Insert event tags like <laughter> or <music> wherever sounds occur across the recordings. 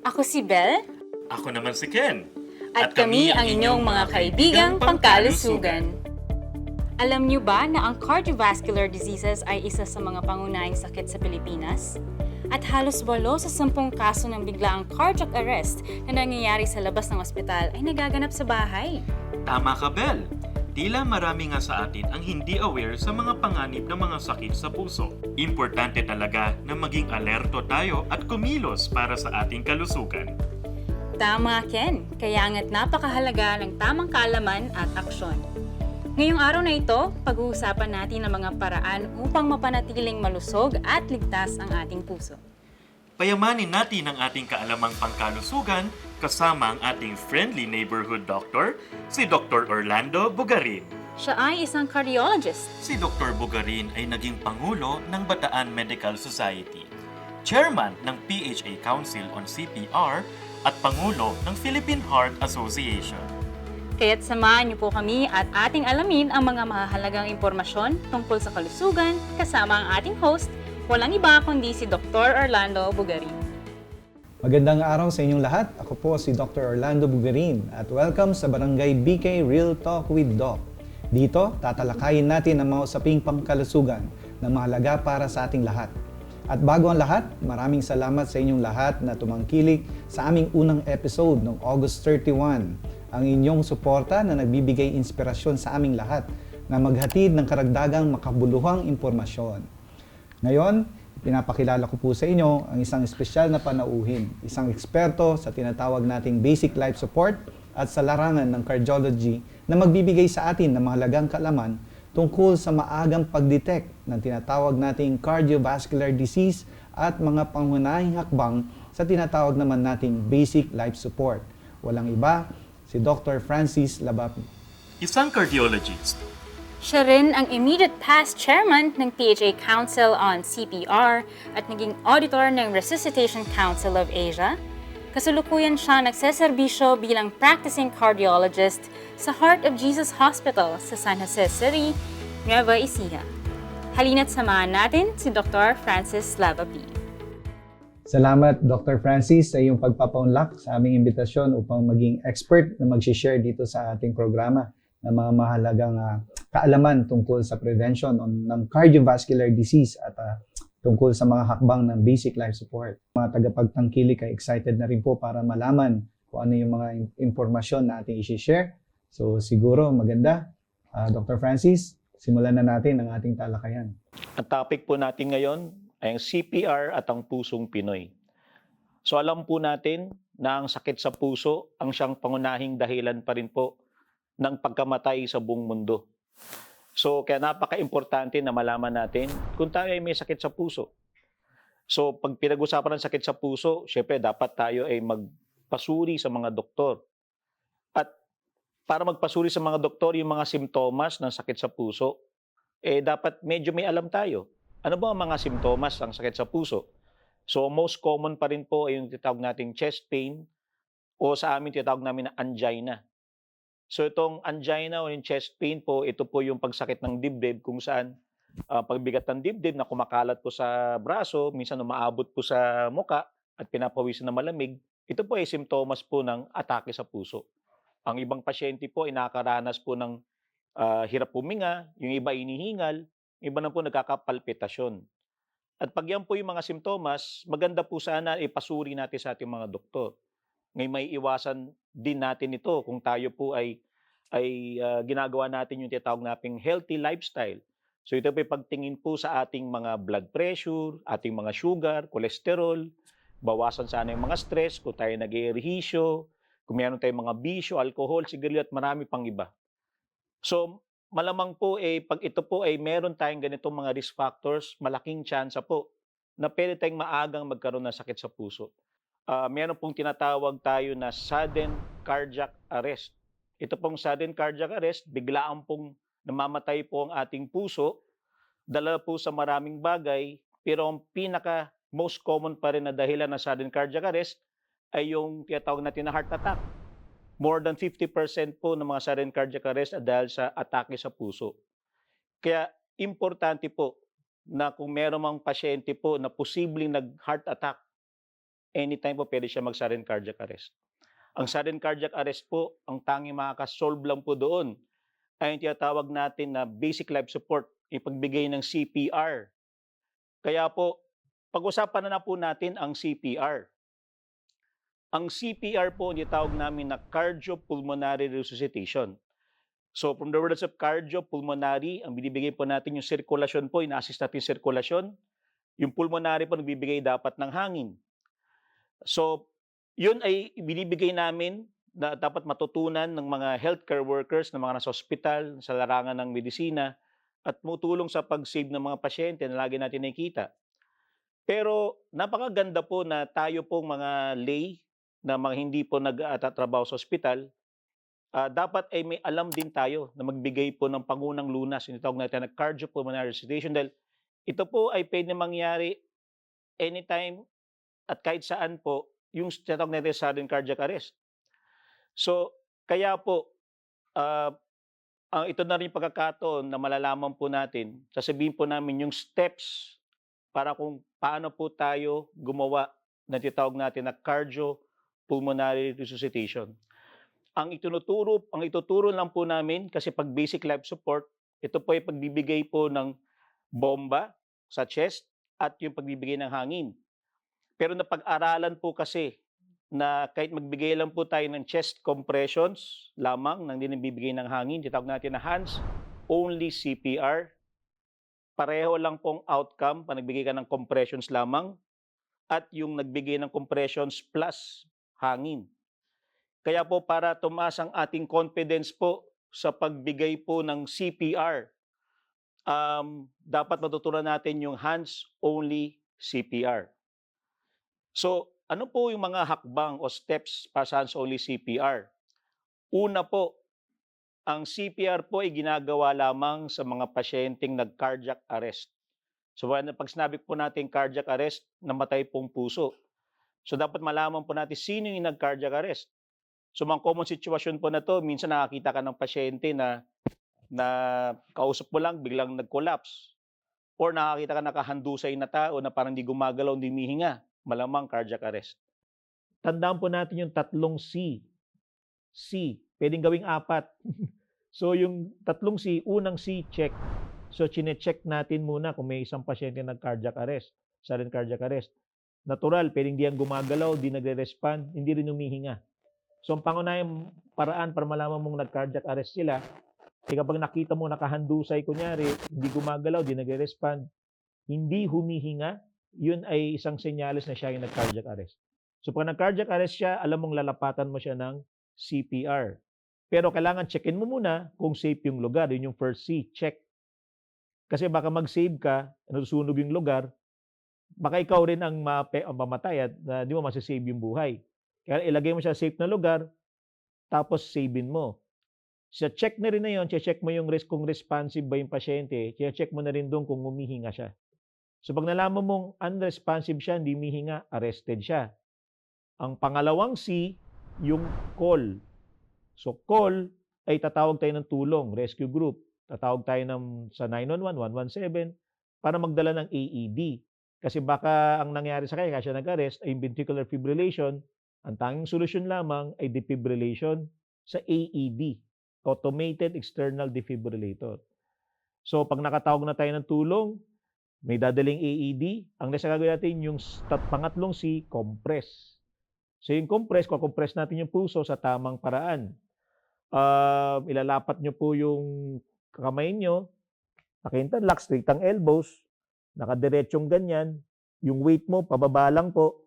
Ako si Belle, Ako naman si Ken. at, kami ang inyong mga kaibigang pangkalusugan. Alam niyo ba na ang cardiovascular diseases ay isa sa mga pangunahing sakit sa Pilipinas? At halos walo sa sampung kaso ng biglaang cardiac arrest na nangyayari sa labas ng ospital ay nagaganap sa bahay. Tama ka, Bel. Tila marami nga sa atin ang hindi aware sa mga panganib ng mga sakit sa puso. Importante talaga na maging alerto tayo at kumilos para sa ating kalusugan. Tama, Ken. Kaya nga't napakahalaga ng tamang kaalaman at aksyon. Ngayong araw na ito, pag-uusapan natin ang mga paraan upang mapanatiling malusog at ligtas ang ating puso. Payamanin natin ang ating kaalamang pangkalusugan kasama ang ating friendly neighborhood doctor, si Dr. Orlando Bugarin. Siya ay isang cardiologist. Si Dr. Bugarin ay naging Pangulo ng Bataan Medical Society, Chairman ng PHA Council on CPR at Pangulo ng Philippine Heart Association. Kaya't samahan niyo po kami at ating alamin ang mga mahahalagang impormasyon tungkol sa kalusugan kasama ang ating host, walang iba kundi si Dr. Orlando Bugarin. Magandang araw sa inyong lahat. Ako po si Dr. Orlando Bugarin at welcome sa Barangay BK Real Talk with Doc. Dito, tatalakayin natin ang mga usaping pangkalusugan na mahalaga para sa ating lahat. At bago ang lahat, maraming salamat sa inyong lahat na tumangkilik sa aming unang episode noong August 31. Ang inyong suporta na nagbibigay inspirasyon sa aming lahat na maghatid ng karagdagang makabuluhang impormasyon. Ngayon, pinapakilala ko po sa inyo ang isang espesyal na panauhin, isang eksperto sa tinatawag nating basic life support at sa larangan ng cardiology na magbibigay sa atin ng mahalagang kaalaman tungkol sa maagang pagdetect ng tinatawag nating cardiovascular disease at mga pangunahing hakbang sa tinatawag naman nating basic life support. Walang iba, si Dr. Francis Labapi. Isang cardiologist, Siya rin ang immediate past chairman ng PHA Council on CPR at naging auditor ng Resuscitation Council of Asia. Kasalukuyan siya nagseserbisyo bilang practicing cardiologist sa Heart of Jesus Hospital sa San Jose City, Nueva Ecija. Halina't samahan natin si Dr. Francis Lavapi. Salamat Dr. Francis sa iyong pagpapaunlak sa aming imbitasyon upang maging expert na mag-share dito sa ating programa ng mga mahalagang ah, kaalaman tungkol sa prevention on, ng cardiovascular disease at ah, tungkol sa mga hakbang ng basic life support. Mga tagapagtangkilik ay excited na rin po para malaman kung ano yung mga impormasyon na ating i-share. So siguro maganda, ah, Dr. Francis, simulan na natin ang ating talakayan. Ang topic po natin ngayon ay ang CPR at ang pusong Pinoy. So alam po natin na ang sakit sa puso ang siyang pangunahing dahilan pa rin po ng pagkamatay sa buong mundo. So kaya napaka-importante na malaman natin kung tayo ay may sakit sa puso. So pag pinag-usapan ng sakit sa puso, syempre dapat tayo ay magpasuri sa mga doktor. At para magpasuri sa mga doktor yung mga simptomas ng sakit sa puso, eh dapat medyo may alam tayo. Ano ba ang mga simptomas ng sakit sa puso? So most common pa rin po ay yung tinatawag nating chest pain o sa amin tinatawag namin na angina. So itong angina o yung chest pain po, ito po yung pagsakit ng dibdib kung saan ah, pagbigat ng dibdib na kumakalat po sa braso, minsan umaabot po sa muka at pinapawisan na malamig. Ito po ay simptomas po ng atake sa puso. Ang ibang pasyente po ay nakakaranas po ng ah, hirap puminga, yung iba inihingal, yung iba na po nagkakapalpitasyon. At pag yan po yung mga simptomas, maganda po sana ipasuri natin sa ating mga doktor. Ngayon may iwasan din natin ito kung tayo po ay ay ah, ginagawa natin yung tinatawag nating healthy lifestyle. So ito po pagtingin po sa ating mga blood pressure, ating mga sugar, cholesterol, bawasan sana yung mga stress, kung tayo nag kung meron tayong mga bisyo, alcohol, sigarilyo at marami pang iba. So, malamang po eh pag ito po ay meron tayong ganitong mga risk factors, malaking tsansa po na pwede tayong maagang magkaroon ng sakit sa puso. Ah, meron pong tinatawag tayo na sudden cardiac arrest. Ito pong sudden cardiac arrest, biglaan pong namamatay po ang ating puso, dala po sa maraming bagay, pero ang pinaka most common pa rin na dahilan ng sudden cardiac arrest ay yung tinatawag natin na heart attack more than 50% po ng mga sudden cardiac arrest ay dahil sa atake sa puso. Kaya importante po na kung meron mang pasyente po na posibleng nag-heart attack, anytime po pwede siya mag-sudden cardiac arrest. Ang sudden cardiac arrest po, ang tanging makakasolve lang po doon ay yung tinatawag natin na basic life support, yung pagbigay ng CPR. Kaya po, pag-usapan na na po natin ang CPR. Ang CPR po, tawag namin na cardiopulmonary resuscitation. So from the words of cardiopulmonary, ang binibigay po natin yung sirkulasyon po, ina-assist natin yung sirkulasyon. Yung pulmonary po, nagbibigay dapat ng hangin. So, yun ay binibigay namin na dapat matutunan ng mga healthcare workers, ng mga nasa hospital, sa larangan ng medisina, at tumutulong sa pag-save ng mga pasyente na lagi natin nakikita. Pero napakaganda po na tayo pong mga lay na mga hindi po nag-tatrabaho sa hospital, ah, dapat ay may alam din tayo na magbigay po ng pangunang lunas, yung tawag natin na cardiopulmonary resuscitation dahil ito po ay pwede mangyari anytime at kahit saan po yung tinatawag natin sudden cardiac arrest. So, kaya po, ang ito na rin yung pagkakataon na malalaman po natin, sasabihin po namin yung steps para kung paano po tayo gumawa na tinatawag natin na cardiopulmonary resuscitation. Ang itinuturo, ang ituturo lang po namin kasi pag basic life support, ito po ay pagbibigay po ng bomba sa chest at yung pagbibigay ng hangin. Pero napag-aralan po kasi na kahit magbigay lang po tayo ng chest compressions lamang nang din bibigay ng hangin, tinatawag natin na hands only CPR. Pareho lang pong outcome pa nagbigay ka ng compressions lamang at yung nagbigay ng compressions plus hangin. Kaya po para tumaas ang ating confidence po sa pagbigay po ng CPR, um, dapat matutunan natin yung hands-only CPR. So, ano po yung mga hakbang o steps para sa hands-only CPR? Una po, ang CPR po ay ginagawa lamang sa mga pasyenteng nag-cardiac arrest. So, pag sinabi po natin cardiac arrest, namatay pong puso. So, dapat malaman po natin sino yung nag-cardiac arrest. So, mga common situation po na to, minsan nakakita ka ng pasyente na na kausap mo lang, biglang nag-collapse. Or nakakita ka nakahandusay na tao na parang di gumagalaw, hindi mihinga. Malamang cardiac arrest. Tandaan po natin yung tatlong C. C. Pwedeng gawing apat. <laughs> so yung tatlong C, unang C, check. So chine-check natin muna kung may isang pasyente nag-cardiac arrest, sudden cardiac arrest. Natural, pwedeng di yan gumagalaw, di nagre-respond, hindi rin humihinga. So ang pangunahing paraan para malaman mong nag-cardiac arrest sila, eh kapag nakita mo nakahandusay, kunyari, hindi gumagalaw, di nagre-respond, hindi humihinga, yun ay isang senyales na siya yung nag-cardiac arrest. So pag nag-cardiac arrest siya, alam mong lalapatan mo siya ng CPR. Pero kailangan checkin mo muna kung safe yung lugar. Yun yung first C, check. Kasi baka mag-save ka, nasusunog yung lugar, baka ikaw rin ang, mape, ang mamatay at uh, di mo masasave yung buhay. Kaya ilagay mo siya sa safe na lugar, tapos savein mo. Sa check na rin na yun, check mo yung risk kung responsive ba yung pasyente, check mo na rin doon kung humihinga siya. So pag nalaman mong unresponsive siya, hindi humihinga, arrested siya. Ang pangalawang C, yung call. So call ay tatawag tayo ng tulong, rescue group. Tatawag tayo ng sa 911, 117 para magdala ng AED. Kasi baka ang nangyari sa kanya, kasi nag-arrest, ay ventricular fibrillation, ang tanging solusyon lamang ay defibrillation sa AED, Automated External Defibrillator. So pag nakatawag na tayo ng tulong, may dadaling AED, ang nasa gagawin natin yung tat, pangatlong C, compress. So yung compress, kukompress natin yung puso sa tamang paraan. Uh, ilalapat nyo po yung kamay nyo, nakintanlak, straight ang elbows, nakadiretsong ganyan, yung weight mo, pababa lang po,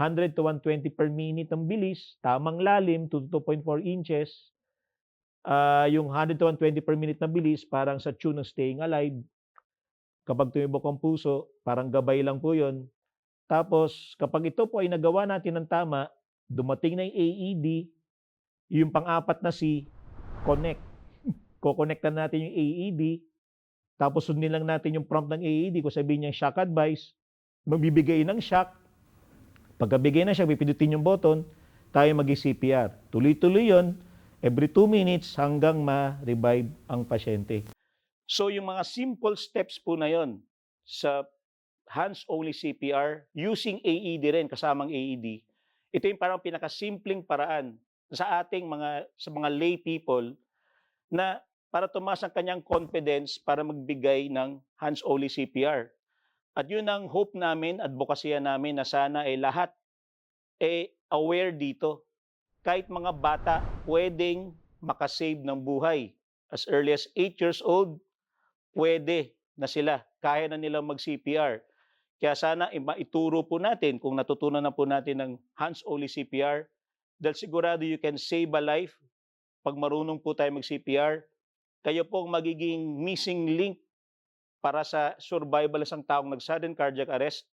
100 to 120 per minute ang bilis, tamang lalim, 2 to 2.4 inches, uh, yung 100 to 120 per minute na bilis, parang sa tune ng staying alive, kapag tumibok ang puso, parang gabay lang po yon. Tapos, kapag ito po ay nagawa natin ng tama, dumating na yung AED, yung pang-apat na C, connect. <laughs> Kukonektan natin yung AED, tapos sundin lang natin yung prompt ng AED, kung sabihin niya shock advice, magbibigay ng shock, pagkabigay na siya, pipindutin yung button, tayo mag-CPR. Tuloy-tuloy yon every 2 minutes hanggang ma-revive ang pasyente. So yung mga simple steps po na yon sa hands-only CPR using AED rin, kasamang AED. Ito yung parang pinakasimpleng paraan sa ating mga sa mga lay people na para tumaas ang kanyang confidence para magbigay ng hands-only CPR. At yun ang hope namin, advokasya namin na sana ay lahat eh aware dito. Kahit mga bata pwedeng makasave ng buhay. As early as 8 years old, pwede na sila. Kaya na nilang mag-CPR. Kaya sana maituro po natin kung natutunan na po natin ng hands-only CPR dahil sigurado you can save a life pag marunong po tayo mag-CPR. Kayo po ang magiging missing link para sa survival isang taong nag-sudden cardiac arrest.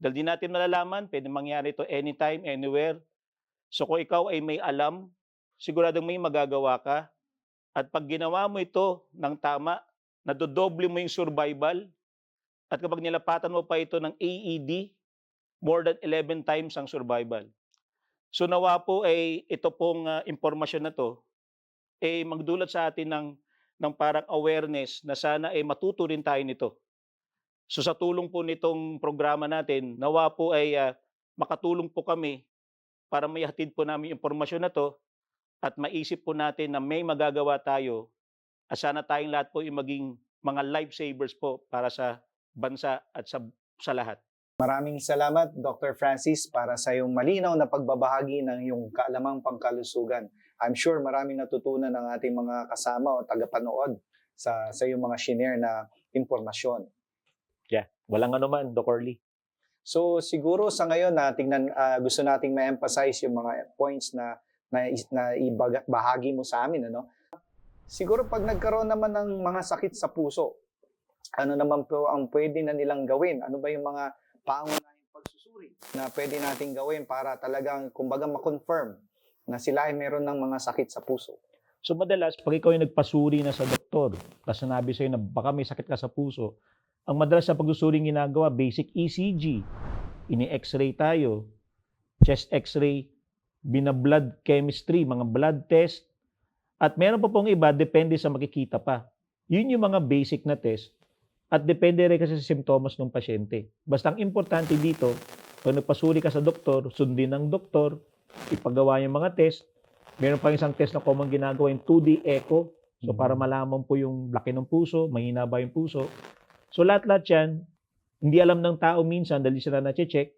Dahil di natin malalaman, pwede mangyari ito anytime, anywhere. So kung ikaw ay may alam, siguradong may magagawa ka. At pag ginawa mo ito ng tama, nadodoble mo yung survival. At kapag nilapatan mo pa ito ng AED, more than 11 times ang survival. So nawa po ay ito pong ah, impormasyon na to ay magdulot sa atin ng ng parang awareness na sana ay matuto rin tayo nito. So sa tulong po nitong programa natin, nawa po ay ah, makatulong po kami para may hatid po namin impormasyon na to at maisip po natin na may magagawa tayo at sana tayong lahat po yung maging mga lifesavers po para sa bansa at sa, sa lahat. Maraming salamat, Dr. Francis, para sa iyong malinaw na pagbabahagi ng iyong kaalamang pangkalusugan. I'm sure maraming natutunan ng ating mga kasama o tagapanood sa, sa iyong mga shinare na impormasyon. Yeah, walang anuman, Dr. Lee. So siguro sa ngayon na tingnan ah, gusto nating ma-emphasize yung mga points na na, na ibahagi mo sa amin ano. Siguro pag nagkaroon naman ng mga sakit sa puso, ano naman po ang pwede na nilang gawin? Ano ba yung mga pangunahing pagsusuri na pwede nating gawin para talagang kumbaga ma-confirm na sila ay meron ng mga sakit sa puso? So madalas, pag ikaw yung nagpasuri na sa doktor, tapos sinabi sa'yo na baka may sakit ka sa puso, ang madalas sa pagsusuring ginagawa, basic ECG, ini-x-ray tayo, chest x-ray, binablood chemistry, mga blood test, at meron pa pong iba, depende sa makikita pa. Yun yung mga basic na test, at depende rin kasi sa simptomas ng pasyente. Basta ang importante dito, pag nagpasuri ka sa doktor, sundin ng doktor, ipagawa yung mga test, Meron pa isang test na common ginagawa yung 2D echo. So para malaman po yung laki ng puso, mahina ba yung puso. So lahat-lahat yan, hindi alam ng tao minsan dahil sila na-check.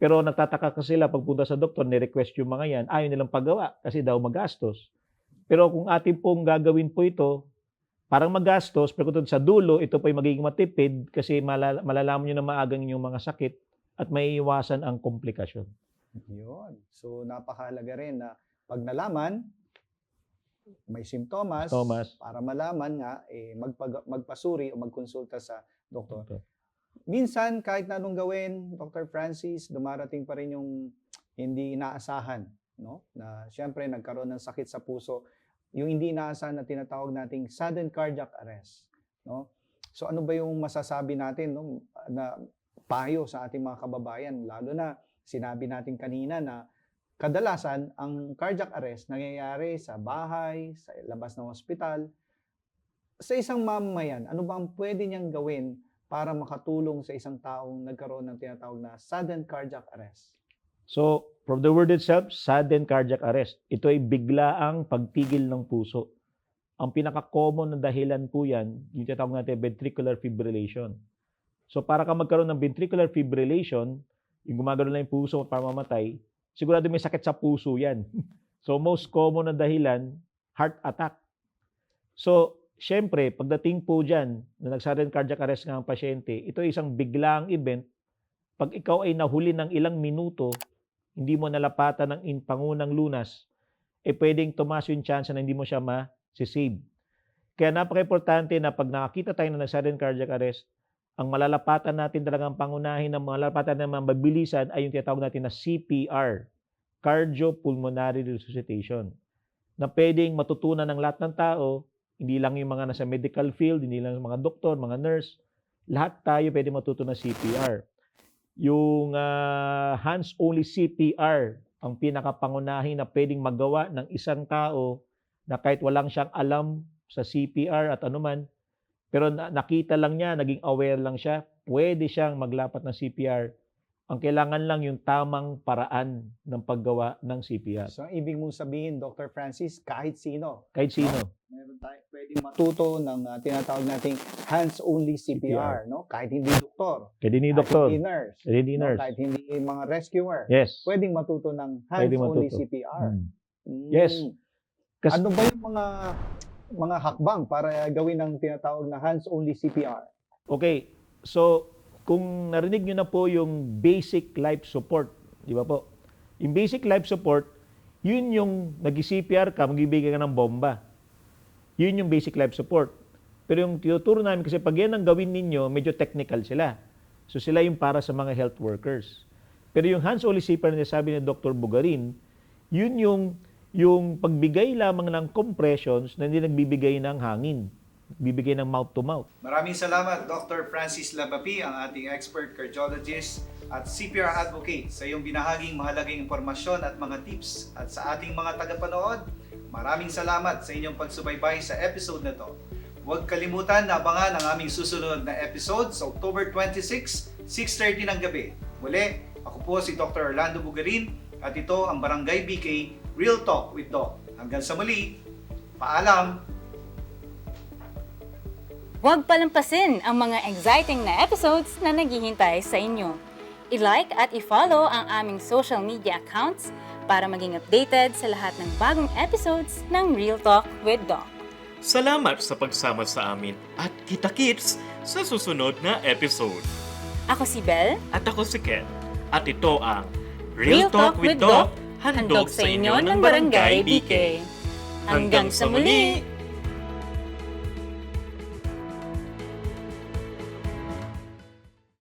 Pero nagtataka ka sila pagpunta sa doktor, ni-request yung mga yan, ayaw nilang paggawa kasi daw magastos. Pero kung atin pong gagawin po ito, parang magastos, pero kung sa dulo, ito po ay magiging matipid kasi malala- malalaman nyo na maagang yung mga sakit at may iwasan ang komplikasyon. Yun. So napakahalaga rin na pag nalaman, may simptomas, Thomas. para malaman nga, eh, magpag- magpasuri o magkonsulta sa doktor. Doktor. Minsan, kahit na anong gawin, Dr. Francis, dumarating pa rin yung hindi inaasahan. No? Na siyempre, nagkaroon ng sakit sa puso. Yung hindi inaasahan na tinatawag nating sudden cardiac arrest. No? So ano ba yung masasabi natin no? na payo sa ating mga kababayan? Lalo na sinabi natin kanina na kadalasan ang cardiac arrest nangyayari sa bahay, sa labas ng ospital. Sa isang mamamayan, ano ba ang pwede niyang gawin para makatulong sa isang taong nagkaroon ng tinatawag na sudden cardiac arrest? So, from the word itself, sudden cardiac arrest. Ito ay biglaang pagtigil ng puso. Ang pinaka-common na dahilan po yan, yung tinatawag natin ventricular fibrillation. So, para ka magkaroon ng ventricular fibrillation, yung gumagano lang yung puso para mamatay, sigurado may sakit sa puso yan. <laughs> so, most common na dahilan, heart attack. So, syempre, pagdating po dyan, na nag-sudden cardiac arrest nga ang pasyente, ito ay isang biglaang event. Pag ikaw ay nahuli ng ilang minuto, hindi mo nalapatan ng in pangunang lunas, eh pwedeng tumaas yung chance na hindi mo siya ma-save. Kaya napaka-importante na pag nakakita tayo na nag-sudden cardiac arrest, ang malalapatan natin talagang pangunahin ng malalapatan ng mabilisan ay yung tinatawag natin na CPR, Cardiopulmonary Resuscitation, na pwedeng matutunan ng lahat ng tao, hindi lang yung mga nasa medical field, hindi lang yung mga doktor, mga nurse, lahat tayo pwede matuto ng CPR. Yung ah, hands-only CPR, ang pinakapangunahin na pwedeng magawa ng isang tao na kahit walang siyang alam sa CPR at anuman, pero na- nakita lang niya, naging aware lang siya, pwede siyang maglapat ng CPR. Ang kailangan lang yung tamang paraan ng paggawa ng CPR. So, ang ibig mong sabihin, Dr. Francis, kahit sino, Kahit sino. meron tayo pwedeng matuto ng ah, tinatawag nating hands-only CPR, no? Kahit hindi doktor, Kahit hindi kahit doktor. hindi nurse, Kahit hindi no? nurse. kahit hindi mga rescuer, Yes. pwedeng matuto ng Pwede hands-only. CPR. Mm. Mm. Yes. Kas- ano ba yung mga mga hakbang para gawin ng tinatawag na hands-only CPR? Okay, so kung narinig nyo na po yung basic life support, di ba po? Yung basic life support, yun yung nag-CPR ka, magbibigay ka ng bomba. Yun yung basic life support. Pero yung tinuturo namin, kasi pag yan ang gawin ninyo, medyo technical sila. So sila yung para sa mga health workers. Pero yung hands-only CPR na sabi ni Dr. Bugarin, yun yung yung pagbigay lamang ng compressions na hindi nagbibigay ng hangin. Bibigay ng mouth to mouth. Maraming salamat Dr. Francis Labapi, ang ating expert cardiologist at CPR advocate sa iyong binahaging mahalagang impormasyon at mga tips. At sa ating mga tagapanood, maraming salamat sa inyong pagsubaybay sa episode na to. Huwag kalimutan na abangan ang aming susunod na episode sa October 26, 6.30 ng gabi. Muli, ako po si Dr. Orlando Bugarin at ito ang Barangay BK Real Talk with Doc. Hanggang sa muli, paalam! Huwag palampasin ang mga exciting na episodes na naghihintay sa inyo. I-like at i-follow ang aming social media accounts para maging updated sa lahat ng bagong episodes ng Real Talk with Doc. Salamat sa pagsama sa amin at kita-kits sa susunod na episode. Ako si Belle, At ako si Ken. At ito ang Real Talk with Doc, handog sa inyo ng Barangay BK. Hanggang sa muli!